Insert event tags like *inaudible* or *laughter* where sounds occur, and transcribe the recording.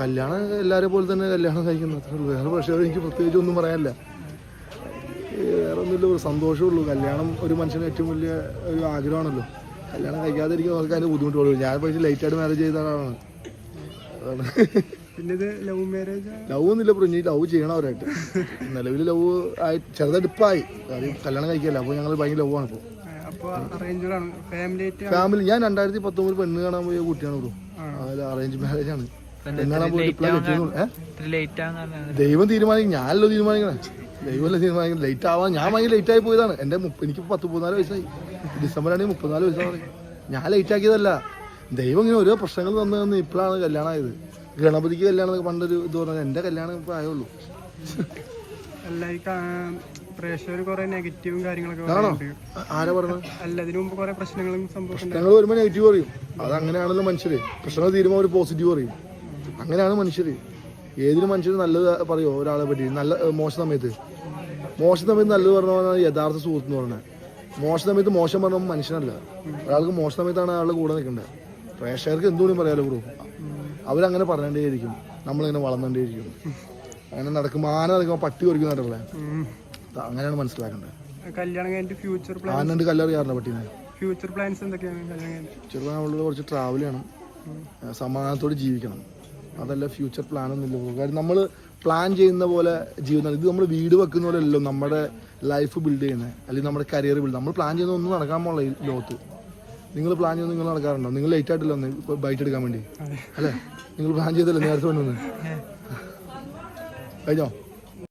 കല്യാണം എല്ലാരെ പോലെ തന്നെ കല്യാണം കഴിക്കുന്നു. അത്രേ ഉള്ളൂ. വേറെ പക്ഷേ എനിക്ക് പ്രത്യേകിച്ച് ഒന്നും പറയാനില്ല. വേറെ ഒന്നുമില്ല ഒരു സന്തോഷമുള്ളൂ കല്യാണം ഒരു മനുഷ്യന് ഏറ്റവും വലിയ ഒരു ആഗ്രഹമാണല്ലോ. കല്യാണം കഴിക്കാതെ അവർക്ക് അതിന്റെ ബുദ്ധിമുട്ടുള്ളൂ ഞാൻ പക്ഷേ ലേറ്റായിട്ട് മാരേജ് ചെയ്ത ആളാണ്. അതാണ്. ലവ് ഒന്നുമില്ല ഇനി ലവ് ചെയ്യണം അവരായിട്ട്. നിലവിൽ ലവ് ആയി ചെറുതായിട്ട് ഇപ്പായി. കല്യാണം കഴിക്കല്ല. അപ്പോൾ ഞങ്ങൾ ഭയങ്കര ലവ് ആണ് ഇപ്പോൾ ഫാമിലി ഞാൻ രണ്ടായിരത്തി പത്തൊമ്പത് പെണ്ണ് കാണാൻ പോയ കുട്ടിയാണ് ബ്രോ. അറേഞ്ച് മാരേജ് ആണ്. ദൈവം തീരുമാനിക്കും ഞാനല്ലോ തീരുമാനിക്കണേ? ദൈവമല്ല തീരുമാനിക്കുന്നത് ലേറ്റ് ആവാൻ ഞാൻ ഭയങ്കര ലേറ്റ് ആയി പോയതാണ്. എന്റെ എനിക്ക് പത്ത് മുപ്പത്തിനാല് വയസ്സായി. ഡിസംബർ ആണെങ്കിൽ മുപ്പത്തിനാല് വയസ്സാണ് ഞാൻ ലേറ്റ് ആക്കിയതല്ല. ദൈവം ഇങ്ങനെ ഓരോ പ്രശ്നങ്ങൾ തന്നു തന്നു ഇപ്പോഴാണ് കല്യാണം ആയത് ഗണപതിക്ക് കല്യാണം പണ്ടൊരു ഇത് പറഞ്ഞാൽ എന്റെ കല്യാണം ഇപ്പൊ ആയുള്ളൂ. എല്ലാവർക്കും പ്രേക്ഷകർ കുറെ നെഗറ്റീവും കാര്യങ്ങളൊക്കെ ആരാ പറഞ്ഞത്? അല്ല അതിനു മുമ്പ് കുറെ പ്രശ്നങ്ങളും സംഭവം വരുമ്പോൾ നെഗറ്റീവ് പറയും. അത് അങ്ങനെയാണല്ലോ മനുഷ്യര്. പ്രശ്നങ്ങൾ തീരുമ്പോൾ ഒരു പോസിറ്റീവ് പറയും. അങ്ങനെയാണ് മനുഷ്യര്. ഏതൊരു മനുഷ്യർ നല്ലത് പറയുമോ ഒരാളെ പറ്റി. നല്ല മോശം സമയത്ത്. മോശ സമയത്ത് നല്ലത് പറഞ്ഞാൽ യഥാർത്ഥ സുഹൃത്ത് എന്ന് പറഞ്ഞത് മോശ സമയത്ത് മോശം പറഞ്ഞ മനുഷ്യനല്ല. ഒരാൾക്ക് മോശ സമയത്താണ് അയാളുടെ കൂടെ നിൽക്കേണ്ടത് പ്രേക്ഷകർക്ക് എന്തുകൊണ്ടും പറയാലോ ബ്രോ. അവരങ്ങനെ പറഞ്ഞേണ്ടേയിരിക്കും നമ്മളിങ്ങനെ വളർന്നേണ്ടിയിരിക്കും അങ്ങനെ നടക്കും ആന നടക്കുമ്പോൾ പട്ടി കുറയ്ക്കുന്നുണ്ടല്ലേ അങ്ങനെയാണ് മനസ്സിലാക്കേണ്ടത്. കല്യാണം കഴിഞ്ഞിട്ട് ഫ്യൂച്ചർ പ്ലാൻ ആനണ്ട് കല്ലറിയാറില്ല പട്ടീനെ? ഫ്യൂച്ചർ പ്ലാൻസ് എന്തൊക്കെയാണ് കല്യാണം കഴിഞ്ഞിട്ട്? ചെറുപ്പം നമ്മളുടെ കുറച്ച് ട്രാവൽ ചെയ്യണം. സമാധാനത്തോടെ ജീവിക്കണം. അതല്ല ഫ്യൂച്ചർ പ്ലാൻ ഒന്നുമില്ല കാര്യം നമ്മൾ പ്ലാൻ ചെയ്യുന്ന പോലെ ജീവിതം ഇത് നമ്മൾ വീട് വെക്കുന്ന പോലെ അല്ലല്ലോ നമ്മുടെ ലൈഫ് ബിൽഡ് ചെയ്യുന്നത് അല്ലെങ്കിൽ നമ്മുടെ കരിയർ ബിൽഡ് നമ്മൾ പ്ലാൻ ചെയ്യുന്ന ഒന്നും നടക്കാൻ പോലുള്ള ഈ ലോകത്ത്. നിങ്ങൾ പ്ലാൻ ചെയ്യുന്ന നിങ്ങൾ നടക്കാറുണ്ടോ? നിങ്ങൾ ലേറ്റ് ആയിട്ടില്ല ഒന്ന് ബൈറ്റ് എടുക്കാൻ വേണ്ടി. അല്ലേ? നിങ്ങൾ പ്ലാൻ ചെയ്തല്ലേ നേരത്തെ വന്നു? *laughs* കഴിഞ്ഞോ?